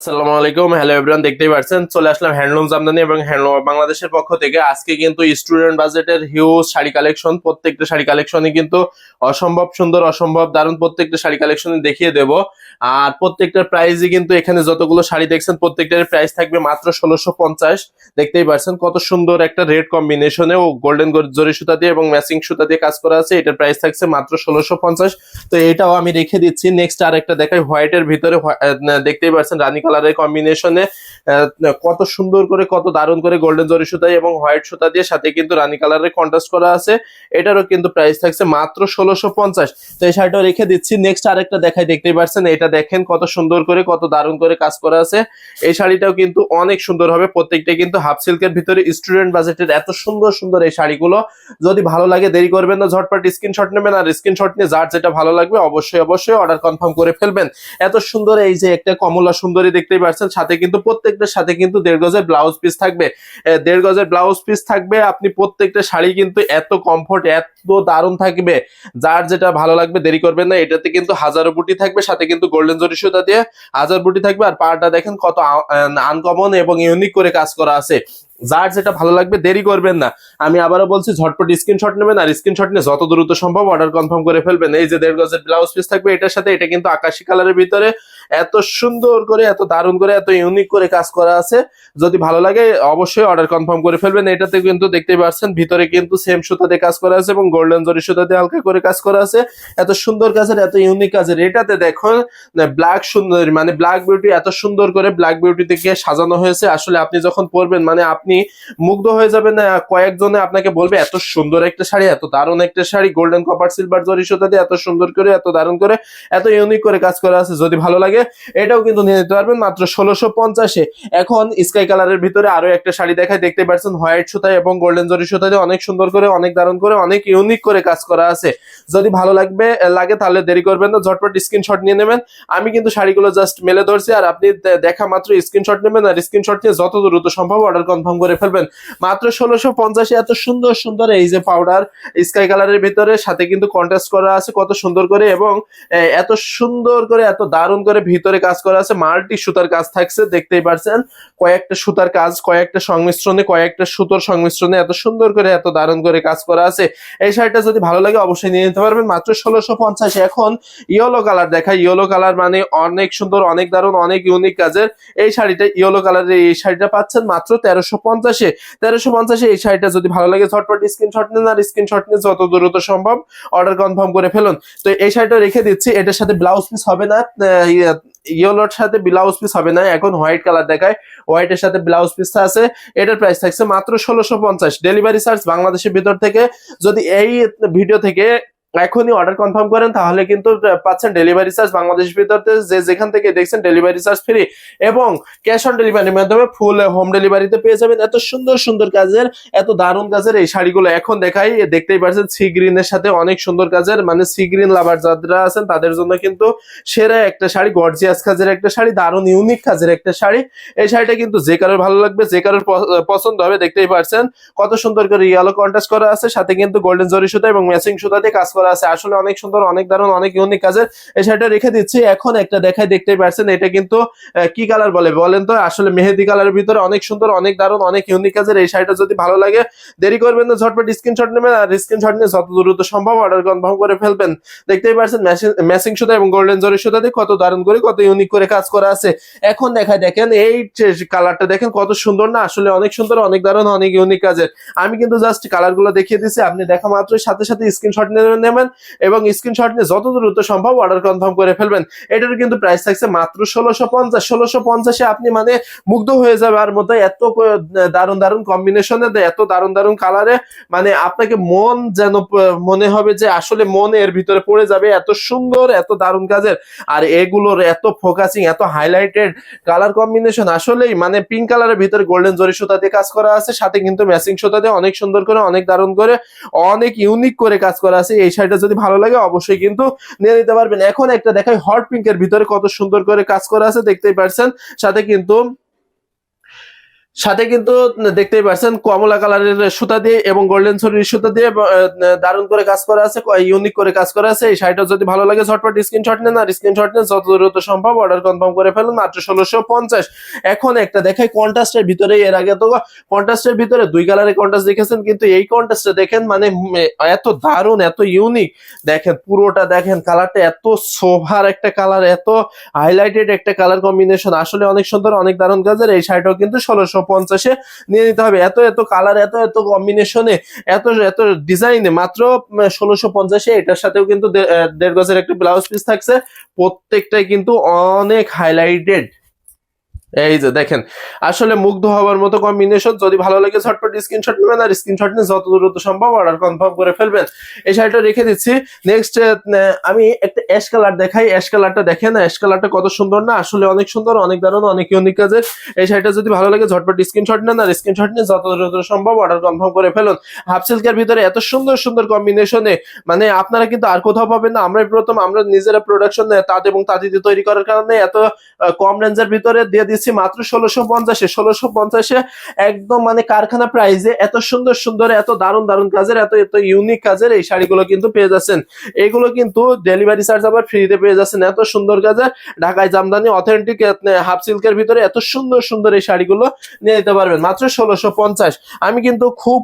আসসালামু আলাইকুম। Hello everyone দেখতেই পাচ্ছেন চলে আসলাম হ্যান্ডলুম জামদানি এবং হ্যান্ডলুম বাংলাদেশের পক্ষ থেকে। আজকে কিন্তু স্টুডেন্ট বাজেটের হিউজ শাড়ি কালেকশন প্রত্যেকটা শাড়ি কালেকশনই কিন্তু অসম্ভব সুন্দর, অসম্ভব দারুণ প্রত্যেকটা শাড়ি কালেকশন দেখিয়ে দেব। আর প্রত্যেকটার প্রাইসই কিন্তু এখানে যতগুলো শাড়ি দেখছেন প্রত্যেকটার প্রাইস থাকবে মাত্র ষোলোশো পঞ্চাশ। দেখতেই পাচ্ছেন কত সুন্দর একটা রেড কম্বিনেশনে ও গোল্ডেন জরি সুতা দিয়ে এবং ম্যাচিং সুতা দিয়ে কাজ করা আছে। এটার প্রাইস থাকছে মাত্র ষোলোশো পঞ্চাশ। তো এটাও আমি রেখে দিচ্ছি। নেক্সট আর একটা দেখাই। হোয়াইটের ভিতরে দেখতেই পাচ্ছেন রানী কালারের কম্বিনেশনে কত সুন্দর করে, কত দারুণ করে গোল্ডেন জরি সুতা এবং হোয়াইট সুতা দিয়ে সাথে কিন্তু রানী কালারের কন্ট্রাস্ট করা আছে। এটারও কিন্তু প্রাইস থাকছে মাত্র ষোলোশো পঞ্চাশ। তো এই শাড়িটাও রেখে দিচ্ছি। নেক্সট আরেকটা দেখাই, দেখতেই পাচ্ছেন, এটা দেখেন কত সুন্দর করে, কত দারুণ করে কাজ করা আছে। এই শাড়িটাও কিন্তু অনেক সুন্দর হবে। প্রত্যেকটা কিন্তু হাফ সিল্কের ভিতরে স্টুডেন্ট বাজেটের এত সুন্দর সুন্দর এই শাড়িগুলো। যদি ভালো লাগে, দেরি করবেন না, ঝটপট স্ক্রিনশট নেবেন আর স্ক্রিনশট নিয়ে যার যেটা ভালো লাগবে, অবশ্যই অবশ্যই অর্ডার কনফার্ম করে ফেলবেন। এত সুন্দর এই যে একটা কমলা সুন্দরী দেখতেই পাচ্ছেন, সাথে কিন্তু প্রত্যেকটার সাথে কিন্তু দেড় গজের ব্লাউজ পিস থাকবে। দেড় গজের ব্লাউজ পিস থাকবে, আপনি প্রত্যেকটা শাড়ি কিন্তু এত কমফোর্ট এত দারুণ থাকবে। যার যেটা ভালো লাগবে, দেরি করবেন না। এটাতে কিন্তু হাজারো বুটি থাকবে, সাথে কিন্তু গোল্ডেন জরি সুতা দিয়ে হাজার বুটি থাকবে। আর পাড়টা দেখেন কত আনকমন এবং ইউনিক করে কাজ করা আছে। যার যেটা ভালো লাগবে, দেরি করবেন না। আমি আবারও বলছি, ঝটপট স্ক্রিনশট নেবেন আর স্ক্রিনশট নিয়ে যত দ্রুত সম্ভব অর্ডার কনফার্ম করে ফেলবেন। এই যে দেড় গজের ব্লাউজ পিস থাকবে, এটার সাথে এটা কিন্তু আকাশি কালারের ভিতরে এত সুন্দর করে, এত দারুণ করে, এত ইউনিক করে কাজ করা আছে। যদি ভালো লাগে, অবশ্যই অর্ডার কনফার্ম করে ফেলবেন। এটাতে কিন্তু দেখতেই পাচ্ছেন, ভিতরে কিন্তু সেম সুতা দিয়ে কাজ করা আছে এবং গোল্ডেন জরি সুতা দিয়ে হালকা করে কাজ করা আছে। এত সুন্দর কাজের, এত ইউনিক কাজের। এটাতে দেখো ব্ল্যাক সুন্দর মানে ব্ল্যাক বিউটি এত সুন্দর করে ব্ল্যাক বিউটি থেকে সাজানো হয়েছে। আসলে আপনি যখন পরবেন মানে আপনি মুগ্ধ হয়ে যাবেন কয়েকজনে আপনাকে বলবে, এত সুন্দর একটা শাড়ি, এত দারুণ একটা শাড়ি গোল্ডেন কপার সিলভার জরি সুতা দিয়ে এত সুন্দর করে, এত দারুণ করে, এত ইউনিক করে কাজ করা আছে, যদি ভালো লাগে। এটাও কিন্তু নিয়ে নিতে পারবেন মাত্র ষোলোশো পঞ্চাশে। এখন স্কাই কালারের ভিতরে আরও একটা শাড়ি দেখায় দেখতে পাচ্ছেন, হোয়াইট সুতা এবং গোল্ডেন জরি সুতা দিয়ে অনেক সুন্দর করে, অনেক দারুণ করে, অনেক ইউনিক করে কাজ করা আছে। যদি ভালো লাগবে, লাগে তাহলে দেরি করবেন না, ঝটপট স্ক্রিনশট নিয়ে নেবেন। আমি কিন্তু শাড়িগুলো জাস্ট মেলে ধরছি আর আপনি দেখা মাত্র স্ক্রিনশট নেবেন আর স্ক্রিনশট নিয়ে যত দ্রুত সম্ভব অর্ডার কনফার্ম করে ফেলবেন। মাত্র ষোলোশো পঞ্চাশে এত সুন্দর সুন্দর এই যে পাউডার স্কাই কালারের ভিতরে সাথে কিন্তু কন্ট্রাস্ট করা আছে, কত সুন্দর করে এবং এত সুন্দর করে, এত দারুণ করে ভিতরে কাজ করা আছে। মাল্টি সুতার কাজ থাকছে, দেখতেই পারছেন। কয়েকটা সুতার কাজ, কয়েকটা সংমিশ্রণে, কয়েকটা সুতোর সংমিশ্রণে এত সুন্দর করে, এত দারুণ করে কাজ করা আছে। এই শাড়িটা যদি ভালো লাগে অবশ্যই নিয়ে নিতে পারবেন। মাত্র ষোলোশো পঞ্চাশ। এখন ইয়েলো কালার দেখা ইয়েলো কালার মানে অনেক সুন্দর, অনেক দারুণ, অনেক ইউনিক কাজের এই শাড়িটা, ইয়েলো কালারের এই শাড়িটা পাচ্ছেন মাত্র তেরোশো পঞ্চাশে। তেরোশো পঞ্চাশে এই শাড়িটা যদি ভালো লাগে, ঝটপট স্ক্রিনশট নেন আর স্ক্রিনশট নিয়ে যত দ্রুত সম্ভব অর্ডার কনফার্ম করে ফেলুন। তো এই শাড়িটা রেখে দিচ্ছি। এটার সাথে ব্লাউজ পিস হবে না ইয়েলোর সাথে ব্লাউজ পিস হবে না, এখন হোয়াইট কালার দেখায় হোয়াইট এর সাথে ব্লাউজ পিস আছে, এটার প্রাইস থাকছে মাত্র ষোলোশো পঞ্চাশ। ডেলিভারি চার্জ বাংলাদেশের ভিতর থেকে, যদি এই ভিডিও থেকে এখনই অর্ডার কনফার্ম করেন, তাহলে কিন্তু পাচ্ছেন ডেলিভারি চার্জ বাংলাদেশ ভিতর যে যেখান থেকে দেখছেন ডেলিভারি চার্জ ফ্রি এবং ক্যাশ অন ডেলিভারির মাধ্যমে ফুল হোম ডেলিভারিতে পেয়ে যাবেন। এত সুন্দর সুন্দর কাজের, এত দারুণ কাজের এই শাড়িগুলো এখন দেখাই দেখতেই পাচ্ছেন সি গ্রিনের সাথে অনেক সুন্দর কাজের মানে সি গ্রিন লাভার যারা আছেন, তাদের জন্য কিন্তু সেরা একটা শাড়ি গর্জিয়াস কাজের একটা শাড়ি, দারুণ ইউনিক কাজের একটা শাড়ি। এই শাড়িটা কিন্তু যে কারোর ভালো লাগবে, যে কারোর পছন্দ হবে, দেখতেই পাচ্ছেন। কত সুন্দর করে ইয়েলো কন্ট্রাস্ট করা আছে, সাথে কিন্তু গোল্ডেন জরি সুতা এবং ম্যাচিং সুতা দিয়ে কাজ করা আছে। আসলে অনেক সুন্দর, অনেক দারুণ, অনেক ইউনিক কাজের এই শাড়িটা রেখে দিচ্ছি। এখন একটা দেখাই দেখতেই পাচ্ছেন, এটা কিন্তু কি কালার বলে? বলেন তো, আসলে মেহেদি কালারের ভিতরে অনেক সুন্দর, অনেক দারুণ, অনেক ইউনিক কাজের এই শাড়িটা যদি ভালো লাগে, দেরি করবেন না, ঝটপট স্ক্রিনশট নেবেন আর স্ক্রিনশট নিয়ে যত দ্রুত সম্ভব অর্ডার কনফার্ম করে ফেলবেন। দেখতেই পাচ্ছেন ম্যাচিং সুতা এবং গোল্ডেন জরি সুতা দিয়ে কত দারুণ করে, কত ইউনিক করে কাজ করা আছে। এখন দেখায় দেখেন, এই কালারটা দেখেন, কত সুন্দর না? আসলে অনেক সুন্দর, অনেক দারুণ, অনেক ইউনিক কাজের। আমি কিন্তু জাস্ট কালারগুলো দেখিয়ে দিচ্ছি, আপনি দেখা মাত্র সাথে সাথে স্ক্রিনশট নেবেন এবং স্ক্রিনশট নিয়ে যত দ্রুত সম্ভব অর্ডার কনফার্ম করে ফেলবেন। এটার কিন্তু প্রাইস থাকছে মাত্র ষোলোশো পঞ্চাশ। ষোলোশো পঞ্চাশে আপনি মানে মুগ্ধ হয়ে যাবে আর মতো এত দারুণ দারুণ কম্বিনেশনে এত দারুণ দারুণ কালারে মানে আপনাকে মন যেন মনে হবে যে আসলে মন এর ভিতরে পড়ে যাবে এত সুন্দর, এত দারুণ কাজের। আর এগুলোর এত ফোকাসিং এত হাইলাইটেড কালার কম্বিনেশন আসলেই মানে পিঙ্ক কালারের ভিতরে গোল্ডেন জরি সুতা দিয়ে কাজ করা আছে, সাথে কিন্তু ম্যাচিং সুতা দিয়ে অনেক সুন্দর করে, অনেক দারুণ করে, অনেক ইউনিক করে কাজ করা আছে এই শাড়িটা যদি ভালো লাগে, অবশ্যই কিন্তু নিয়ে নিতে পারবেন। এখন একটা দেখাই হট পিঙ্কের ভিতরে কত সুন্দর করে কাজ করা আছে, দেখতেই পারছেন। সাথে কিন্তু সাথে কিন্তু দেখতেই পাচ্ছেন কমলা কালারের সুতা দিয়ে এবং গোল্ডেন সরির সুতা দিয়ে দারুণ করে কাজ করা আছে ইউনিক করে কাজ করা আছে। এই শাড়িটা যদি ভালো লাগে, ঝটপট স্ক্রিনশট নেন আর স্ক্রিনশট নেন, যত দ্রুত সম্ভব অর্ডার কনফার্ম করে ফেলুন, মাত্র ষোলোশো পঞ্চাশ। এখন একটা দেখাই কন্ট্রাস্টের ভিতরে, এর আগে তো কন্ট্রাস্টের ভিতরে দুই কালারের কন্ট্রাস্ট দেখেছেন, কিন্তু এই কন্ট্রাস্টে দেখেন মানে এত দারুণ, এত ইউনিক দেখেন, পুরোটা দেখেন কালারটা এত সোভার একটা কালার এত হাইলাইটেড একটা কালার কম্বিনেশন আসলে অনেক সুন্দর, অনেক দারুণ কাজের, এই শাড়িটাও কিন্তু ষোলোশো পঞ্চাশে নিয়ে নিতে হবে। এত এত কালার এত এত কম্বিনেশনে এত এত ডিজাইনে মাত্র ষোলোশো পঞ্চাশে। এটার সাথেও কিন্তু দেড় গজের একটা ব্লাউজ পিস থাকছে। প্রত্যেকটাই কিন্তু অনেক হাইলাইটেড এই যে দেখেন, আসলে মুগ্ধ হওয়ার মতো কম্বিনেশন যদি ভালো লাগে ঝটপট স্ক্রিনশট নেবেন আর স্ক্রিনশট নিয়ে যত দ্রুত সম্ভব অর্ডার কনফার্ম করে ফেলবেন। এই শাড়িটা রেখে দিচ্ছি। নেক্সট আমি একটা অ্যাশ কালার দেখাই। অ্যাশ কালারটা দেখেন অ্যাশ কালারটা কত সুন্দর না? আসলে অনেক সুন্দর, অনেক দারুণ, অনেক ইউনিক কাজের। এই শাড়িটা যদি ভালো লাগে ঝটপট স্ক্রিনশট নেন আর স্ক্রিনশট নিয়ে যত দ্রুত সম্ভব অর্ডার কনফার্ম করে ফেলুন। হাফ সিল্কের ভিতরে এত সুন্দর সুন্দর কম্বিনেশনে মানে আপনারা কিন্তু আর কোথাও পাবেন না। আমরাই প্রথম, আমরা নিজেরা প্রোডাকশন তাঁত এবং তাঁতিতে তৈরি করার কারণে এত কম রেঞ্জের ভিতরে দিয়ে দিচ্ছি মাত্র ষোলোশো পঞ্চাশে। ষোলোশো পঞ্চাশে একদম মানে কারখানা প্রাইজে এত সুন্দর সুন্দর, এত দারুণ দারুণ কাজের, এত এত ইউনিক কাজের এই শাড়িগুলো কিন্তু পেয়ে যাচ্ছেন। এগুলো কিন্তু ডেলিভারি চার্জ আবার ফ্রিতে পেয়ে যাচ্ছেন। এত সুন্দর কাজের ঢাকায় জামদানি অথেন্টিক হাফ সিল্কের ভিতরে এত সুন্দর সুন্দর এই শাড়িগুলো নিয়ে নিতে পারবেন। মাত্র ষোলোশো পঞ্চাশ। আমি কিন্তু খুব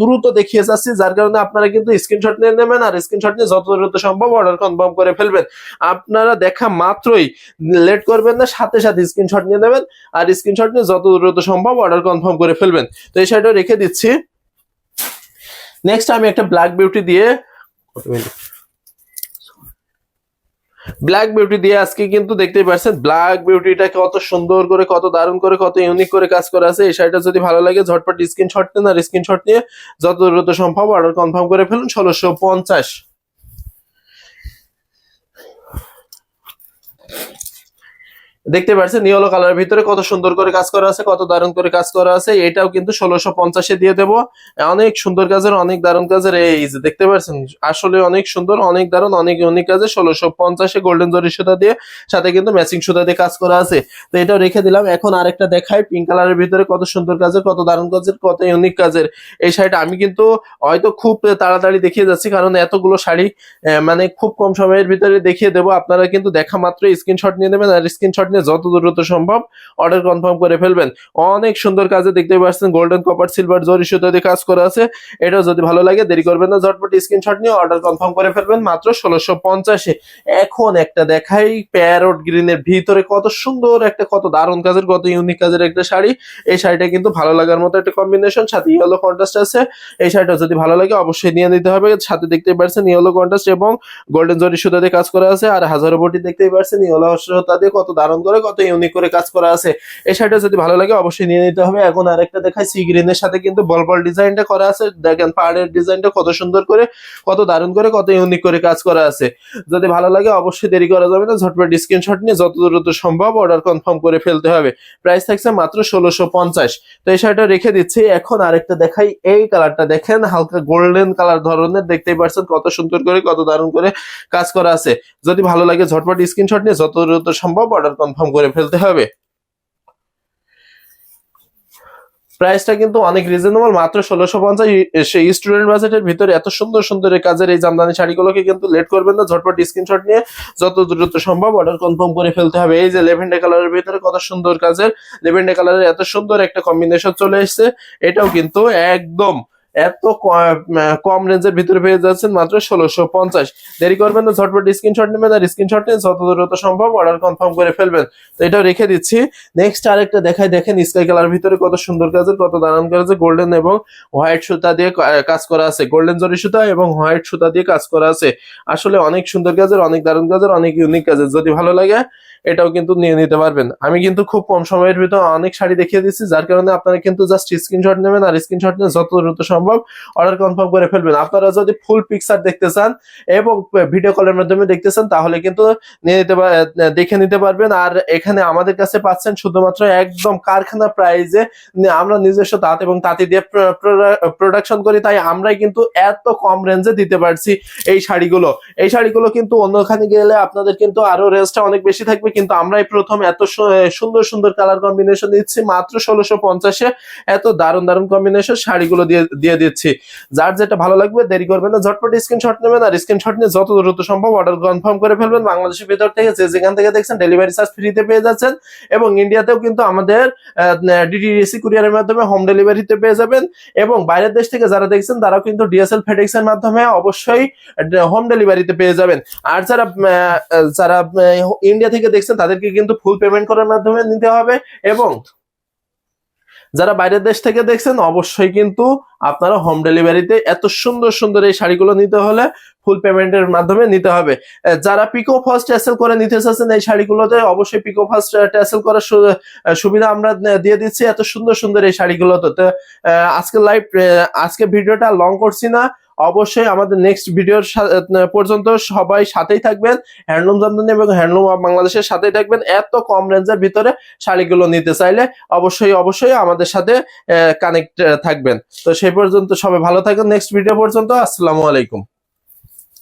দ্রুত দেখিয়ে যাচ্ছি, যার কারণে আপনারা কিন্তু স্ক্রিনশট নিয়ে নেবেন আর স্ক্রিনশট নিয়ে যত দ্রুত সম্ভব অর্ডার কনফার্ম করে ফেলবেন। আপনারা দেখা মাত্রই লেট করবেন না, সাথে সাথে স্ক্রিনশট নিয়ে নেবেন। আর স্ক্রিনশট নিয়ে যত দ্রুত সম্ভব অর্ডার কনফার্ম করে ফেলবেন। তো এই শাড়িটা রেখে দিচ্ছি। নেক্সট আমি একটা ব্ল্যাক বিউটি দিয়ে ব্ল্যাক বিউটি দিয়ে আজকে কিন্তু দেখতেই পাচ্ছেন ব্ল্যাক বিউটিটা কত সুন্দর করে, কত দারুণ করে, কত ইউনিক করে কাজ করা আছে। এই শাড়িটা যদি ভালো লাগে, ঝটপট স্ক্রিনশট নেন আর স্ক্রিনশট নিয়ে যত দ্রুত সম্ভব অর্ডার কনফার্ম করে ফেলুন, ষোলোশো পঞ্চাশ। দেখতে পাচ্ছেন, ইয়েলো কালারের ভিতরে কত সুন্দর করে কাজ করা আছে, কত দারুণ করে কাজ করা আছে। এটাও কিন্তু ষোলোশো পঞ্চাশে দিয়ে দেবো। অনেক সুন্দর কাজের, অনেক দারুণ কাজের। এই যে দেখতে পাচ্ছেন, আসলে অনেক সুন্দর, অনেক দারুণ, অনেক ইউনিক কাজে ষোলোশো পঞ্চাশে গোল্ডেন জরি সুতা দিয়ে, সাথে কিন্তু ম্যাচিং সুতা দিয়ে কাজ করা আছে। তো এটাও রেখে দিলাম। এখন আরেকটা দেখাই পিঙ্ক কালারের ভিতরে কত সুন্দর কাজের, কত দারুণ কাজের, কত ইউনিক কাজের। এই শাড়িটা আমি কিন্তু হয়তো খুব তাড়াতাড়ি দেখিয়ে যাচ্ছি, কারণ এতগুলো শাড়ি মানে খুব কম সময়ের ভিতরে দেখিয়ে দেবো। আপনারা কিন্তু দেখা মাত্র স্ক্রিনশট নিয়ে নেবেন আর স্ক্রিনশট নিয়ে যত দ্রুত সম্ভব অর্ডার কনফার্ম করে ফেলবেন। অনেক সুন্দর কাজে দেখতে পাচ্ছেন গোল্ডেন কপার সিলভার জরি সুতো দিয়ে কাজ করা আছে। এটা যদি ভালো লাগে, দেরি করবেন না, ঝটপট স্ক্রিনশট নিয়ে অর্ডার কনফার্ম করে ফেলবেন মাত্র ষোলোশো পঞ্চাশে। এখন একটা দেখাই প্যারট গ্রিনের ভিতরে কত সুন্দর একটা, কত দারুণ কাজের, কত ইউনিক কাজের একটা শাড়ি। এই শাড়িটা কিন্তু ভালো লাগার মতো একটা কম্বিনেশন সাথে ইয়েলো কন্ট্রাস্ট আছে। এই শাড়িটা যদি ভালো লাগে, অবশ্যই নিয়ে নিতে হবে। সাথে দেখতে পাচ্ছেন ইয়েলো কন্ট্রাস্ট এবং গোল্ডেন জরি সুতা দিয়ে কাজ করা আছে। আর হাজারো বটি দেখতেই পাচ্ছেন ইয়েলো সুতা দিয়ে কত দারুণ করে কত ইউনিক করে কাজ করা আছে। এই শাড়িটা যদি ভালো লাগে অবশ্যই নিয়ে নিতে হবে। এখন আরেকটা দেখাই সি গ্রিনের সাথে কিন্তু বল বল ডিজাইনটা করা আছে। দেখেন পাহাড়ের ডিজাইনটা কত সুন্দর করে, কত দারুণ করে, কত ইউনিক করে কাজ করা আছে। যদি ভালো লাগে অবশ্যই দেরি করা যাবে না। ঝটপট স্ক্রিনশট নিয়ে যত দ্রুত সম্ভব অর্ডার কনফার্ম করে ফেলতে হবে। প্রাইস থাকছে মাত্র ষোলোশো পঞ্চাশ। তো এই শাড়িটা রেখে দিচ্ছি। এখন আরেকটা দেখাই। এই কালারটা দেখেন, হালকা গোল্ডেন কালার ধরনের। দেখতেই পাচ্ছেন কত সুন্দর করে, কত দারুণ করে কাজ করা আছে। যদি ভালো লাগে ঝটপট স্ক্রিনশট নিয়ে যত দ্রুত সম্ভব অর্ডার কনফার্ম করে ফেলতে হবে। প্রাইসটা কিন্তু অনেক রিজনেবল মাত্র ষোলোশো পঞ্চাশ। সেই স্টুডেন্ট বাজেটের ভিতরে এত সুন্দর সুন্দর কাজের এই জামদানি শাড়িগুলোকে কিন্তু লেট করবেন না, ঝটপট স্ক্রিনশট নিয়ে যত দ্রুত সম্ভব অর্ডার কনফার্ম করে ফেলতে হবে। এই যে লেভেন্ডে কালারের ভিতরে কত সুন্দর কাজের লেভেন্ডে কালারের এত সুন্দর একটা কম্বিনেশন চলে এসেছে, এটাও কিন্তু একদম এত কম রেঞ্জের ভিতরে পেয়ে যাচ্ছেন মাত্র ষোলোশো পঞ্চাশ। দেরি করবেন না, ঝটপট স্ক্রিনশট নেবেন আর স্ক্রিনশট নিয়ে যত দ্রুত সম্ভব অর্ডার কনফার্ম করে ফেলবেন। তো এটাও রেখে দিচ্ছি। নেক্সট আরেকটা দেখাই, দেখেন স্কাই কালার ভিতরে কত সুন্দর কাজের, কত দারুণ কাজের গোল্ডেন এবং হোয়াইট সুতা দিয়ে কাজ করা আছে। গোল্ডেন জরি সুতা এবং হোয়াইট সুতা দিয়ে কাজ করা আছে। আসলে অনেক সুন্দর কাজের, অনেক দারুণ কাজের, অনেক ইউনিক কাজের। যদি ভালো লাগে এটাও কিন্তু নিয়ে নিতে পারবেন। আমি কিন্তু খুব কম সময়ের ভিতরে অনেক শাড়ি দেখিয়ে দিচ্ছি যার কারণে আপনারা কিন্তু জাস্ট স্ক্রিনশট নেবেন আর স্ক্রিনশট নিয়ে যত দ্রুত সম্ভব। অর্ডার কনফার্ম করে ফেলবেন। আপনারা যদি ফুল পিকচার দেখতে চান এবং ভিডিও কলের মাধ্যমে দেখতে চান, তাহলে কিন্তু নিয়ে নিতে দেখে নিতে পারবেন। আর এখানে আমাদের কাছে পাচ্ছেন শুধুমাত্র একদম কারখানা প্রাইজে আমরা নিজস্ব তাঁত এবং তাঁতি দিয়ে প্রোডাকশন করি, তাই আমরাই কিন্তু এত কম রেঞ্জে দিতে পারছি এই শাড়িগুলো। এই শাড়িগুলো কিন্তু অন্যখানে গেলে আপনাদের কিন্তু আরও রেঞ্জটা অনেক বেশি থাকবে। কিন্তু আমরাই প্রথম এত সুন্দর সুন্দর কালার কম্বিনেশন দিচ্ছি, মাত্র ষোলোশো পঞ্চাশে এত দারুণ দারুণ কম্বিনেশন শাড়িগুলো দিয়ে দিয়ে দিচ্ছি। যার যেটা ভালো লাগবে, দেরি করবেন না, ঝটপট স্ক্রিনশট নেবেন আর স্ক্রিনশট নিয়ে যত দ্রুত সম্ভব অর্ডার কনফার্ম করে ফেলবেন। বাংলাদেশের ভেতর থেকে যে যেখান থেকে দেখছেন ডেলিভারি চার্জ ফ্রিতে পেয়ে যাচ্ছেন এবং ইন্ডিয়াতেও কিন্তু আমাদের ডিটিডিসি কুরিয়ারের মাধ্যমে হোম ডেলিভারিতে পেয়ে যাবেন এবং বাইরের দেশ থেকে যারা দেখছেন, তারাও কিন্তু ডিএসএল ফেডেক্স এর মাধ্যমে অবশ্যই হোম ডেলিভারিতে পেয়ে যাবেন। আর যারা যারা ইন্ডিয়া থেকে দেখছেন, তাদেরকে কিন্তু ফুল পেমেন্ট করার মাধ্যমে নিতে হবে এবং যারা বাইরের দেশ থেকে দেখছেন, অবশ্যই কিন্তু আপনারা হোম ডেলিভারিতে এত সুন্দর সুন্দর এই শাড়িগুলো নিতে হলে ফুল পেমেন্টের মাধ্যমে নিতে হবে। যারা পিকো ফার্স্ট ট্যাসেল করে নিতে চাচ্ছেন এই শাড়িগুলোতে, অবশ্যই পিকো ফার্স্ট ট্যাসেল করার সুবিধা আমরা দিয়ে দিচ্ছি এত সুন্দর সুন্দর এই শাড়িগুলোতে। আজকে লাইভ আজকে ভিডিওটা লং করছি না। অবশ্যই আমাদের নেক্সট ভিডিওর পর্যন্ত সবাই সাথেই থাকবেন। হ্যান্ডলুম জামদানি এবং হ্যান্ডলুম বাংলাদেশের সাথেই থাকবেন। এত কম রেঞ্জের ভিতরে শাড়িগুলো নিতে চাইলে অবশ্যই অবশ্যই আমাদের সাথে কানেক্ট থাকবেন। তো সেই পর্যন্ত সবাই ভালো থাকবেন। নেক্সট ভিডিও পর্যন্ত, আসসালামু আলাইকুম।